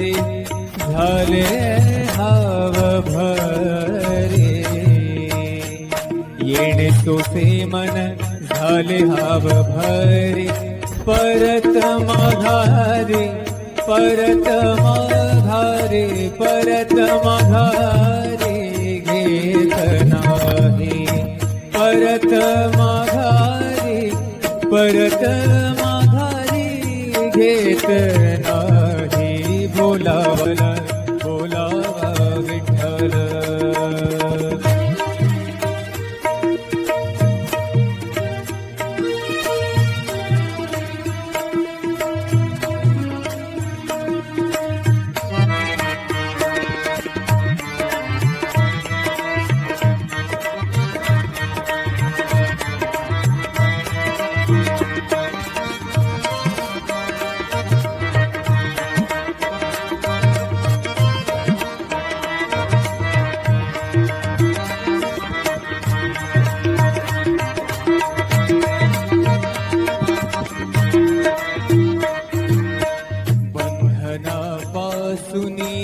झाले झाले हाव भरे. येणे सोसे मन झाले हाव भरे. परत माघारे परत माघारे परत माघारे घेत नाही. परत माघारी परत माघारे घेत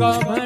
कमल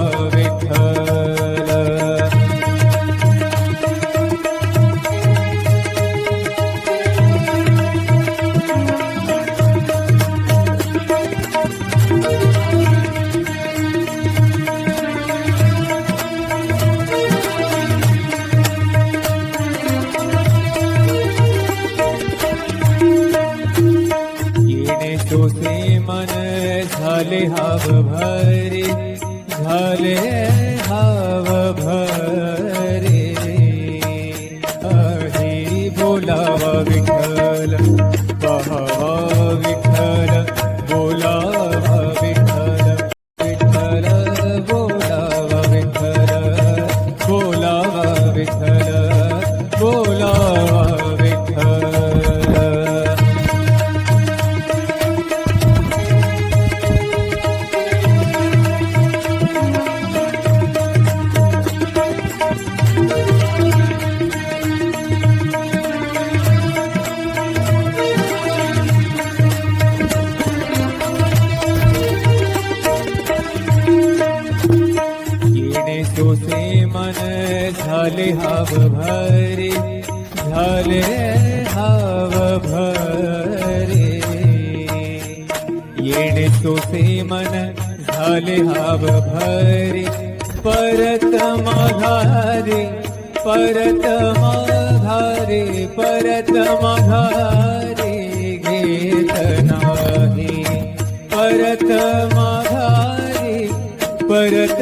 हाव भरे भले हव भरे। हरी बोलावा विठ्ठल। तुझे मन झाले हाव भरे झाले हाव भरे. येणे तुझे मन झाले हाव भरे परत माघारे परत माघारे परत माघारे घेत नाही. परत माघारे परत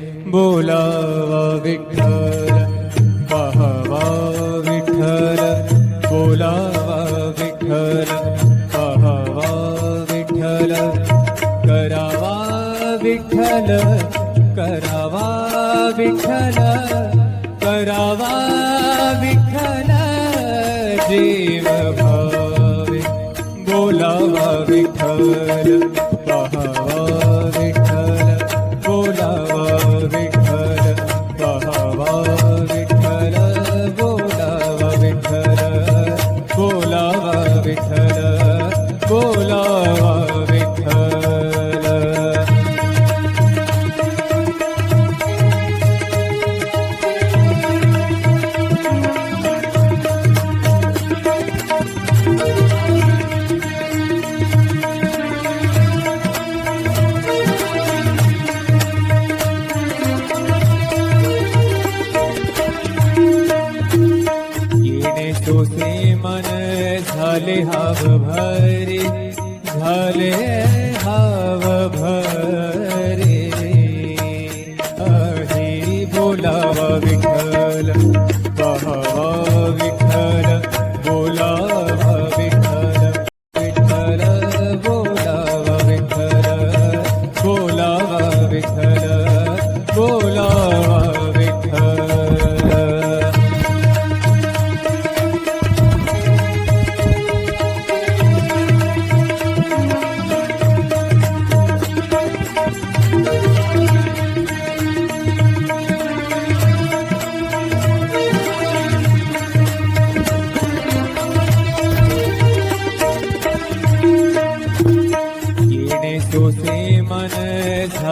बोलावा विठ्ठल पहावा विठ्ठल बोलावा विठ्ठल पहावा विठ्ठल करावा विठ्ठल करावा विठ्ठल करावा